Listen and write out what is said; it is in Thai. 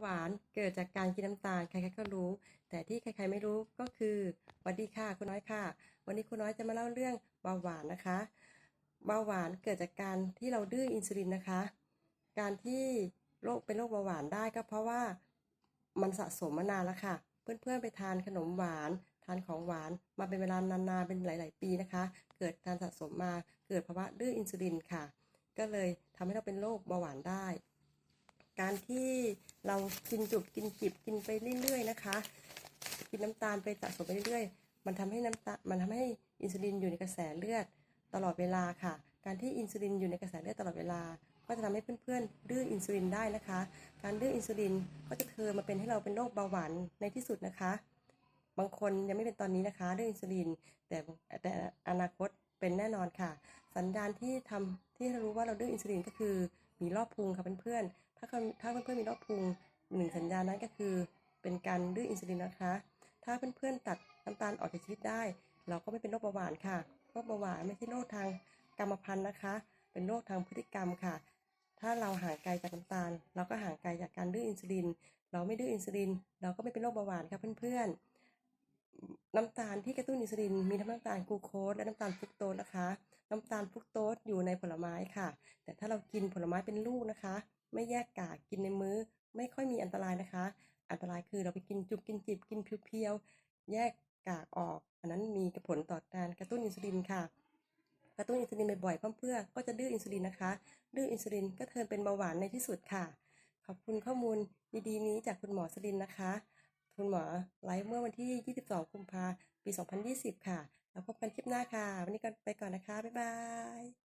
หวานเกิดจากการกินน้ำตาลใครๆก็รู้ แต่ที่ใครๆไม่รู้ก็คือสวัสดีค่ะคุณน้อยค่ะ วันนี้คุณน้อยจะมาเล่าเรื่องเบาหวานนะคะเบาหวานเกิดจากการที่เราดื้ออินซูลินนะคะ การที่โรคเป็นโรคเบาหวานได้ก็เพราะว่ามันสะสมมานานแล้วค่ะ เพื่อนๆไปทานขนมหวาน ทานของหวานมาเป็นเวลานานๆเป็นหลาย ๆ ปีนะคะ เกิดการสะสมมาเกิดภาวะดื้ออินซูลินค่ะ ก็เลยทำให้เราเป็นโรคเบาหวานได้ การที่เรากินจุบกินจิบกินไปเรื่อย ๆ นะคะ กินน้ำตาลไปสะสมไปเรื่อยๆ มันทำให้น้ำตาลมันทำให้อินซูลินอยู่ในกระแสเลือดตลอดเวลาค่ะ การที่อินซูลินอยู่ในกระแสเลือดตลอดเวลา ก็จะทำให้เพื่อนๆดื้ออินซูลินได้นะคะ การดื้ออินซูลินก็จะเทินมาเป็นให้เราเป็นโรคเบาหวานในที่สุดนะคะ บางคนยังไม่เป็นตอนนี้นะคะดื้ออินซูลินแต่แต่อนาคตเป็นแน่นอนค่ะ สัญญาณที่ทำที่เรารู้ว่าเราดื้ออินซูลินก็คือ มีรอบพุงค่ะเพื่อนๆ ถ้าเขาถ้าเพื่อนๆมีรอบพุงหนึ่งสัญญาณนั้นก็คือ เป็นการดื้ออินซูลินนะคะ ถ้าเพื่อนๆตัดน้ำตาลออกจากชีวิตได้ เราก็ไม่เป็นโรคเบาหวานค่ะโรคเบาหวานไม่ใช่โรคทางกรรมพันธุ์นะคะ เป็นโรคทางพฤติกรรมค่ะ ถ้าเราห่างไกลจากน้ำตาล เราก็ห่างไกลจากการดื้ออินซูลิน เราไม่ดื้ออินซูลิน เราก็ไม่เป็นโรคเบาหวานค่ะเพื่อนๆน้ำตาลที่กระตุ้นอินซูลินมีทั้งน้ำตาลกลูโคสและน้ำตาลฟรุกโตสนะคะ น้ำตาลฟรุกโตสอยู่ในผลไม้ค่ะ แต่ถ้าเรากินผลไม้เป็นลูกนะคะ ไม่แยกกากกินในมื้อ ไม่ค่อยมีอันตรายนะคะ อันตรายคือเราไปกินจุบกินจิบกินเพียวๆแยกกากออก อันนั้นมีผลต่อการกระตุ้นอินซูลินค่ะ กระตุ้นอินซูลินบ่อยๆเพื่อก็จะดื้ออินซูลินนะคะ ดื้ออินซูลินก็เทินเป็นเบาหวานในที่สุดค่ะ ขอบคุณข้อมูลดีๆ นี้จากคุณหมอสลินนะคะ คุณหมอไลฟ์เมื่อวันที่ 22 กุมภาพันธ์ ปี 2020 ค่ะ แล้วพบกันคลิปหน้าค่ะ วันนี้ก็ไปก่อนนะคะ บ๊ายบาย